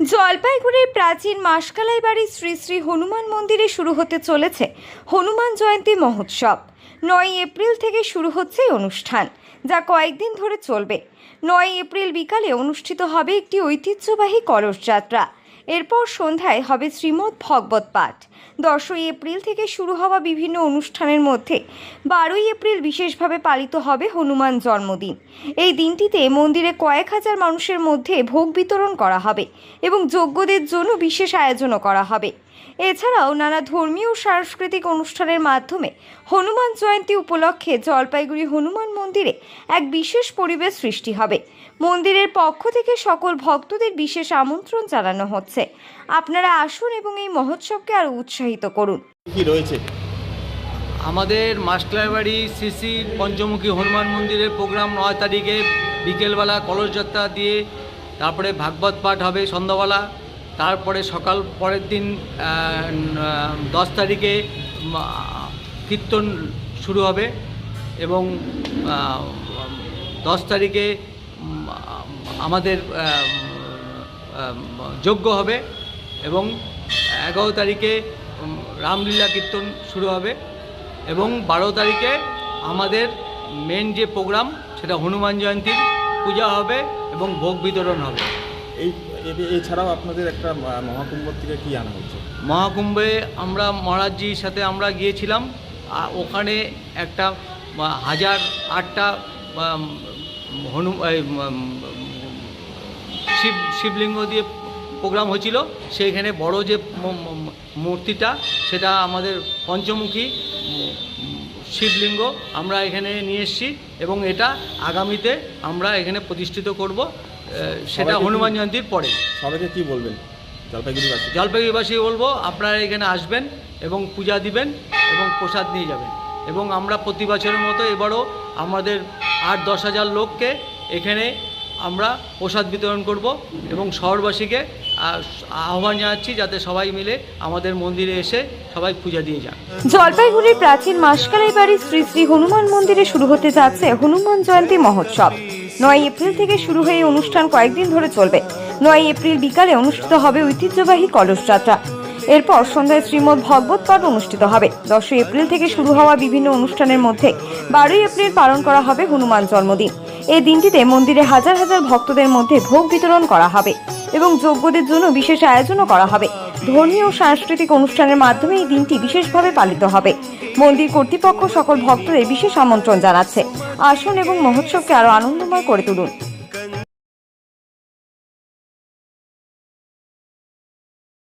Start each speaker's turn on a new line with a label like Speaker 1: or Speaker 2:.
Speaker 1: জলপাইগুড়ির প্রাচীন মাসকালাই বাড়ির শ্রী শ্রী হনুমান মন্দিরে শুরু হতে চলেছে হনুমান জয়ন্তী মহোৎসব। নয় এপ্রিল থেকে শুরু হচ্ছে অনুষ্ঠান, যা কয়েকদিন ধরে চলবে। নয় এপ্রিল বিকালে অনুষ্ঠিত হবে একটি ঐতিহ্যবাহী কলস যাত্রা। এরপর সন্ধ্যায় হবে শ্রীমদ্ ভগবত পাঠ। দশই এপ্রিল থেকে শুরু হওয়া বিভিন্ন অনুষ্ঠানের মধ্যে বারোই এপ্রিল বিশেষভাবে পালিত হবে হনুমান জন্মদিন। এই দিনটিতে মন্দিরে কয়েক হাজার মানুষের মধ্যে ভোগ বিতরণ করা হবে এবং যজ্ঞদের জন্য বিশেষ আয়োজনও করা হবে। এছাড়াও নানা ধর্মীয় সাংস্কৃতিক অনুষ্ঠানের মাধ্যমে হনুমান জয়ন্তী উপলক্ষে জলপাইগুড়ি হনুমান মন্দিরে এক বিশেষ পরিবেশ সৃষ্টি হবে। মন্দিরের পক্ষ থেকে সকল ভক্তদের বিশেষ আমন্ত্রণ জানানো হচ্ছে। আপনারা আসুন এবং এই মহোৎসবকে আরও উৎসাহিত করুন।
Speaker 2: কি রয়েছে?
Speaker 3: আমাদের মাস্টারবাড়ি শ্রী শ্রী পঞ্চমুখী হনুমান মন্দিরের প্রোগ্রাম নয় তারিখে বিকেলবেলা কলস যাত্রা দিয়ে তারপরে ভাগবত পাঠ হবে সন্ধ্যাবেলা। তারপরে সকাল পরের দিন দশ তারিখে কীর্তন শুরু হবে এবং দশ তারিখে আমাদের যজ্ঞ হবে এবং এগারো তারিখে রামলীলা কীর্তন শুরু হবে এবং বারো তারিখে আমাদের মেন যে প্রোগ্রাম সেটা হনুমান জয়ন্তীর পূজা হবে এবং ভোগ বিতরণ হবে।
Speaker 2: এই এছাড়াও আপনাদের একটা মহাকুম্ভ থেকে কি আনা হচ্ছে
Speaker 3: মহাকুম্ভে আমরা মহারাজজির সাথে আমরা গিয়েছিলাম। ওখানে একটা হাজার আটটা হনু শিব শিবলিঙ্গ দিয়ে প্রোগ্রাম হয়েছিল সেইখানে বড় যে মূর্তিটা সেটা আমাদের পঞ্চমুখী শিবলিঙ্গ আমরা এখানে নিয়ে এসেছি এবং এটা আগামীতে আমরা এখানে প্রতিষ্ঠিত করব সেটা হনুমান জয়ন্তীর পরে।
Speaker 2: সবাইকে কি বলবেন? জলপাইগুড়িবাসী।
Speaker 3: জলপাইগুড়িবাসী বলব আপনারা এখানে আসবেন এবং পূজা দিবেন এবং প্রসাদ নিয়ে যাবেন। এবং আমরা প্রতি বছরের মতো এবারও আমাদের আট দশ হাজার লোককে এখানে আমরা প্রসাদ বিতরণ করব এবং শহরবাসীকে আহ, আহ্বান জানাচ্ছি যাতে সবাই মিলে আমাদের মন্দিরে এসে সবাই পূজা দিয়ে যান।
Speaker 1: জলপাইগুড়ির প্রাচীন মাসকালাই বাড়ির শ্রী শ্রী হনুমান মন্দিরে শুরু হতে যাচ্ছে হনুমান জয়ন্তী মহোৎসব। নয় এপ্রিল থেকে শুরু হয়ে অনুষ্ঠান কয়েকদিন ধরে চলবে। নয় এপ্রিল বিকালে অনুষ্ঠিত হবে ঐতিহ্যবাহী কলস যাত্রা। এরপর সন্ধ্যায় শ্রীমদ্ ভগবত পাঠ অনুষ্ঠিত হবে। দশই এপ্রিল থেকে শুরু হওয়া বিভিন্ন অনুষ্ঠানের মধ্যে বারোই এপ্রিল পালন করা হবে হনুমান জন্মদিন। এই দিনটিতে মন্দিরে হাজার হাজার ভক্তদের মধ্যে ভোগ বিতরণ করা হবে এবং যোগ্যদের জন্য বিশেষ আয়োজনও করা হবে। ধর্মীয় ও সাংস্কৃতিক অনুষ্ঠানের মাধ্যমে এই দিনটি বিশেষভাবে পালিত হবে। মন্দির কর্তৃপক্ষ সকল ভক্তদের বিশেষ আমন্ত্রণ জানাচ্ছে। আসুন এবং মহোৎসবকে আরও আনন্দময় করে তুলুন।